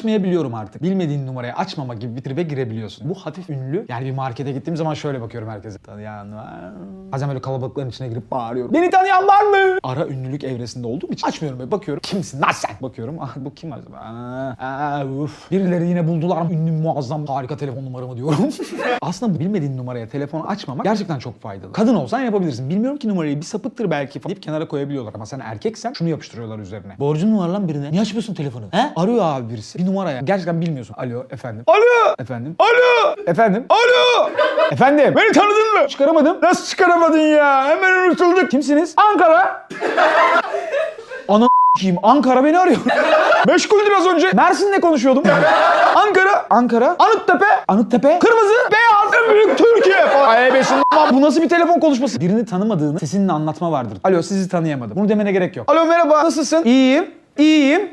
açmayabiliyorum artık. Bilmediğin numarayı açmama gibi bir tribe girebiliyorsun. Bu hafif ünlü. Yani bir markete gittiğim zaman şöyle bakıyorum herkese. Tanıyan var? Bazen böyle kalabalıkların içine girip bağırıyorum. Beni tanıyan var mı? Ara ünlülük evresinde olduğum için açmıyorum böyle bakıyorum. Kimsin lan sen? Bakıyorum. Ah bu kim acaba? Aa, aa, uf. Birileri yine buldular. Ünlü muazzam harika telefon numaramı diyorum. Aslında bilmediğin numaraya telefon açmamak gerçekten çok faydalı. Kadın olsan yapabilirsin. Bilmiyorum ki numarayı bir sapıktır belki deyip kenara koyabiliyorlar. Ama sen erkeksen şunu yapıştırıyorlar üzerine. Borcun var lan birine? Niye açmıyorsun telefonu? He? Arıyor abi birisi. Bir numaraya. Gerçekten bilmiyorsun. Alo efendim. Alo efendim. Alo efendim. Alo efendim. Beni tanıdın mı? Çıkaramadım. Nasıl çıkaramadın ya? Hemen unutulduk. Kimsiniz? Ankara. Ana kim? Ankara beni arıyor. Meşguldür az önce. Mersin'le konuşuyordum. Ankara. Ankara. Anıttepe. Anıttepe. Kırmızı. Beyaz. En büyük Türkiye. Ay besin. Bu nasıl bir telefon konuşması? Birini tanımadığını sesinle anlatma vardır. Alo sizi tanıyamadım. Bunu demene gerek yok. Alo merhaba. Nasılsın? İyiyim. İyiyim.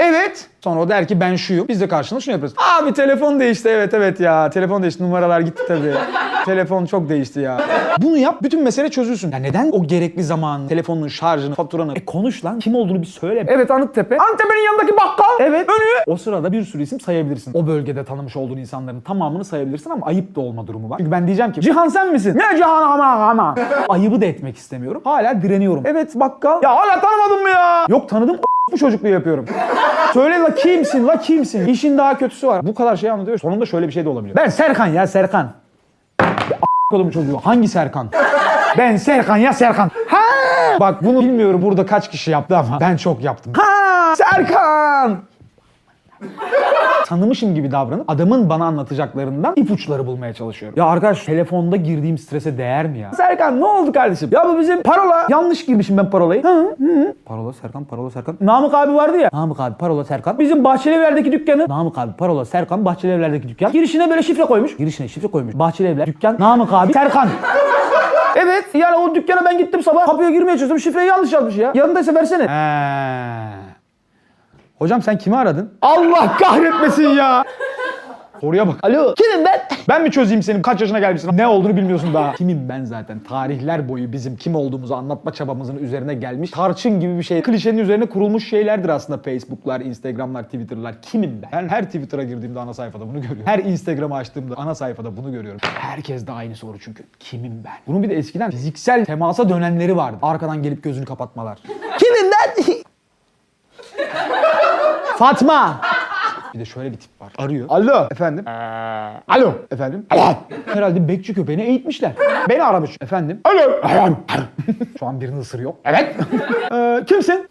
Evet. Sonra o der ki ben şuyum. Biz de karşılığında şunu yaparız. Abi telefon değişti. Evet evet ya. Telefon değişti. Numaralar gitti tabii. telefon çok değişti ya. Bunu yap. Bütün mesele çözülsün. Ya neden o gerekli zaman, telefonun şarjını, faturanı. E konuş lan. Kim olduğunu bir söyle. Evet Anıttepe. Anıttepe'nin yanındaki bakkal. Evet. Önü. O sırada bir sürü isim sayabilirsin. O bölgede tanımış olduğun insanların tamamını sayabilirsin ama ayıp da olma durumu var. Çünkü ben diyeceğim ki Cihan sen misin? Ne Cihan ama ama. Ayıbı da etmek istemiyorum. Hala direniyorum. Evet bakkal. Ya hala tanımadın mı ya? Yok tanıdım. Bu çocukluğu yapıyorum. Söyle la kimsin la kimsin? İşin daha kötüsü var. Bu kadar şey anlatıyor. Sonunda şöyle bir şey de olabilir. Ben Serkan ya Serkan. Kolumu çocuğu. Hangi Serkan? Ben Serkan ya Serkan. Ha! Bak bunu bilmiyorum burada kaç kişi yaptı ama ben çok yaptım. Ha! Serkan! Tanımışım gibi davranıp adamın bana anlatacaklarından ipuçları bulmaya çalışıyorum. Ya arkadaş telefonda girdiğim strese değer mi ya? Serkan ne oldu kardeşim? Ya bu bizim parola. Yanlış girmişim ben parolayı. Hı hı. Parola Serkan, parola Serkan. Namık abi vardı ya. Namık abi parola Serkan. Bizim Bahçelievler'deki dükkanı. Namık abi parola Serkan, Bahçelievler'deki dükkan. Girişine böyle şifre koymuş. Girişine şifre koymuş. Bahçelievler dükkan. Namık abi Serkan. Evet yani o dükkana ben gittim sabah kapıya girmeye çalıştım şifreyi yanlış yazmış ya. Yanındaysa versene. Hocam sen kimi aradın? Allah kahretmesin ya. Soruya bak. Alo. Kimim ben? Ben mi çözeyim senin kaç yaşına gelmişsin? Ne olduğunu bilmiyorsun daha. Kimim ben zaten? Tarihler boyu bizim kim olduğumuzu anlatma çabamızın üzerine gelmiş. Tarçın gibi bir şey. Klişenin üzerine kurulmuş şeylerdir aslında Facebook'lar, Instagram'lar, Twitter'lar. Kimim ben? Ben her Twitter'a girdiğimde ana sayfada bunu görüyorum. Her Instagram'ı açtığımda ana sayfada bunu görüyorum. Herkes de aynı soru çünkü. Kimim ben? Bunun bir de eskiden fiziksel temasa dönenleri vardı. Arkadan gelip gözünü kapatmalar. Kimim ben? Fatma. Bir de şöyle bir tip var. Arıyor. Alo. Efendim? Alo. Efendim? Alo. Herhalde bekçi köpeğini eğitmişler. Beni aramış. Efendim? Alo. Şu an birini ısırıyor. Evet. Ee, kimsin?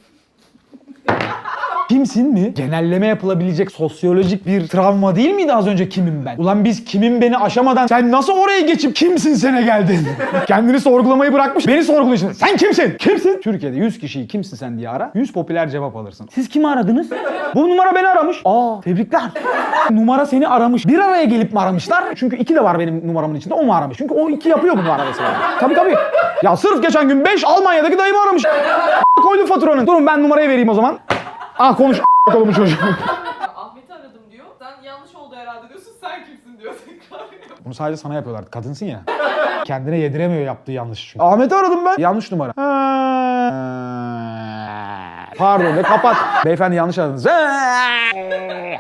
Kimsin mi? Genelleme yapılabilecek sosyolojik bir travma değil miydi az önce kimim ben? Ulan biz kimin beni aşamadan sen nasıl oraya geçip kimsin sene geldin? Kendini sorgulamayı bırakmış beni sorguluyorsun. Sen kimsin? Kimsin? Türkiye'de 100 kişiyi kimsin sen diye ara. 100 popüler cevap alırsın. Siz kimi aradınız? Bu numara beni aramış. Aa tebrikler. numara seni aramış. Bir araya gelip mi aramışlar? Çünkü iki de var benim numaramın içinde. O mu aramış? Çünkü o iki yapıyor bunu arabası. tabii tabii. Ya sırf geçen gün 5 Almanya'daki dayımı aramış. Koydum faturanın. Durun ben numarayı vereyim o zaman. Ah konuş kolumu çocuğum. Ahmet'i aradım diyor. Sen yanlış oldu herhalde diyorsun. Sen kimsin diyor tekrar. Bunu sadece sana yapıyorlar. Kadınsın ya. Kendine yediremiyor yaptığı yanlış çünkü. Ahmet'i aradım ben. Yanlış numara. Pardon ve kapat. Beyefendi yanlış aradınız.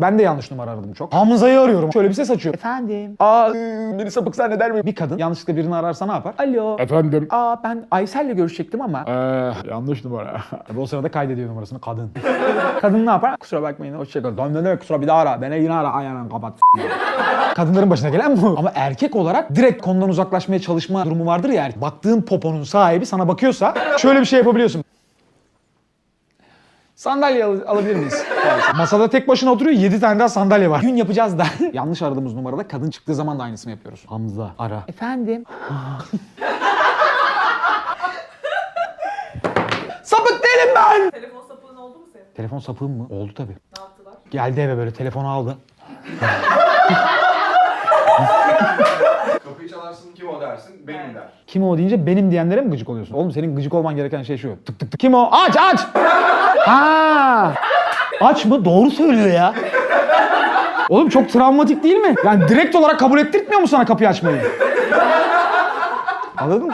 Ben de yanlış numara aradım çok. Hamza'yı arıyorum. Şöyle bir ses açıyor. Efendim. Aa beni sapık zanneder mi? Bir kadın yanlışlıkla birini ararsa ne yapar? Alo. Efendim? Aa ben Aysel'le görüşecektim ama. Ee, yanlış numara. Tabii o sırada kaydediyor numarasını kadın. kadın ne yapar? Kusura bakmayın hoşçakalın. Lan ne demek kusura bir daha ara. Beni yine ara. Aynen kapat. Kadınların başına gelen bu. Ama erkek olarak direkt konudan uzaklaşmaya çalışma durumu vardır ya. Baktığın poponun sahibi sana bakıyorsa şöyle bir şey yapabiliyorsun. Sandalye al- alabilir miyiz? Masada tek başına oturuyor 7 tane daha sandalye var. Gün yapacağız da. Yanlış aradığımız numarada kadın çıktığı zaman da aynısını yapıyoruz. Hamza ara. Efendim? Sapık değilim ben! Telefon sapığın oldu mu senin? Telefon sapığım mı? Oldu tabii. Ne yaptılar? Geldi eve böyle telefonu aldı. Kapıyı çalarsın kim o dersin benim der. Kim o deyince benim diyenlere mi gıcık oluyorsun? Oğlum senin gıcık olman gereken şey şu. Tık tık tık. Kim o? Aç aç! ha! Aç mı? Doğru söylüyor ya. Oğlum çok travmatik değil mi? Yani direkt olarak kabul ettirtmiyor mu sana kapıyı açmayı? Anladın mı?